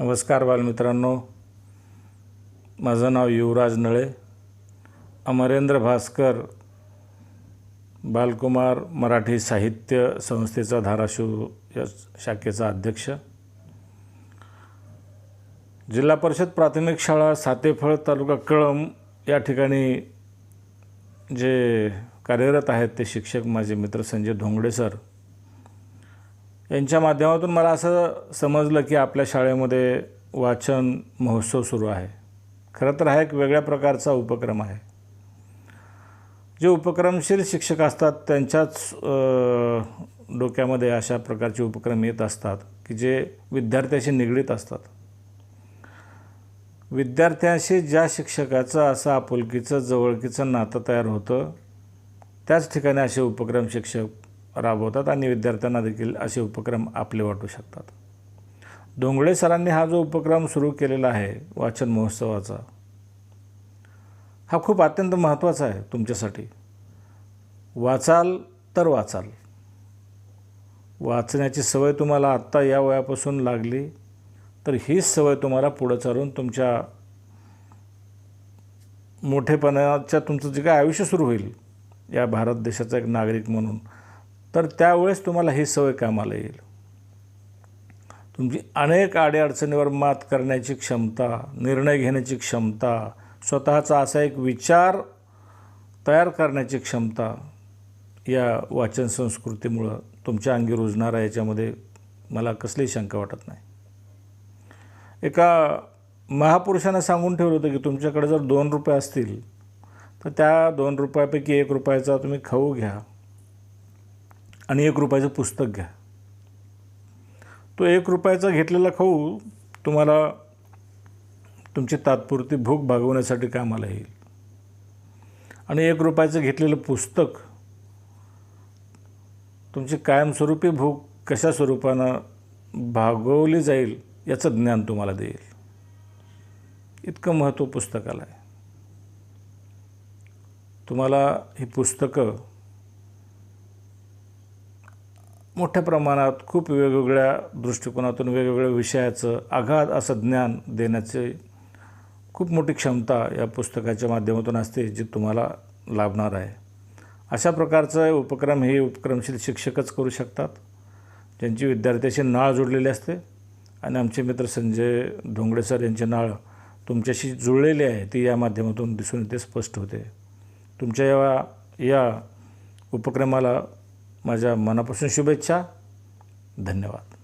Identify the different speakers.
Speaker 1: नमस्कार बालमित्रांनो. माझं नाव युवराज नळे. अमरेंद्र भास्कर बालकुमार मराठी साहित्य संस्थेचा धाराशिव या शाखेचा अध्यक्ष. जिल्हा परिषद प्राथमिक शाळा सातेफळ तालुका कळम या ठिकाणी जे कार्यरत आहेत ते शिक्षक माझे मित्र संजय धोंगडे सर. यांच्या माध्यमातून मला असं समजलं की आपल्या शाळेमध्ये वाचन महोत्सव सुरू आहे. खरं तर हा एक वेगळ्या प्रकारचा उपक्रम आहे. जे उपक्रमशील शिक्षक असतात त्यांच्याच डोक्यामध्ये अशा प्रकारचे उपक्रम येत असतात की जे विद्यार्थ्याशी निगडीत असतात. विद्यार्थ्यांशी ज्या शिक्षकाचं असं आपुलकीचं जवळकीचं नातं तयार होतं त्याच ठिकाणी असे उपक्रम शिक्षक राबवतात आणि विद्यार्थ्यांना देखील असे उपक्रम आपले वाटू शकतात. डोंगळे सरांनी हा जो उपक्रम सुरू केलेला आहे वाचन महोत्सवाचा हा खूप अत्यंत महत्त्वाचा आहे तुमच्यासाठी. वाचाल तर वाचाल. वाचण्याची सवय तुम्हाला आत्ता या वयापासून लागली तर हीच सवय तुम्हाला पुढं चालून तुमच्या मोठेपणाच्या तुमचं जे काय आयुष्य सुरू होईल या भारत देशाचा एक नागरिक म्हणून तर त्यावेळेस तुम्हाला ही सवय कामाला येईल. तुमची अनेक अडीअडचणीवर मात करण्याची क्षमता निर्णय घेण्याची क्षमता स्वतःचा असा एक विचार तयार करण्याची क्षमता या वाचन संस्कृतीमुळं तुमच्या अंगी रुजणार आहे याच्यामध्ये मला कसलीही शंका वाटत नाही. एका महापुरुषानं सांगून ठेवलं होतं की तुमच्याकडे जर दोन रुपये असतील तर त्या दोन रुपयापैकी एक रुपयाचा तुम्ही खाऊ घ्या. आणि एक रुपयाचं पुस्तक घ्या. तो एक रुपयाचा घेतलेला खाऊ तुम्हाला तुमची तात्पुरती भूक भागवण्यासाठी कामाला येईल. आणि एक रुपयाचं घेतलेलं पुस्तक तुमची कायमस्वरूपी भूक कशा स्वरूपानं भागवली जाईल याचं ज्ञान तुम्हाला देईल. इतकं महत्त्व पुस्तकाला आहे. तुम्हाला ही पुस्तकं मोठ्या प्रमाणात खूप वेगवेगळ्या दृष्टिकोनातून वेगवेगळ्या विषयाचं आघात असं ज्ञान देण्याचे खूप मोठी क्षमता या पुस्तकाच्या माध्यमातून असते जी तुम्हाला लाभणार आहे. अशा प्रकारचा उपक्रम हे उपक्रमशील शिक्षकच करू शकतात ज्यांची विद्यार्थ्याशी नाळ जोडलेली असते. आणि आमचे मित्र संजय धोंगडे सर यांची नाळ तुमच्याशी जुळलेली आहे ती या माध्यमातून दिसून येते स्पष्ट होते. तुमच्या या या उपक्रमाला माझ्या मनापासून शुभेच्छा. धन्यवाद.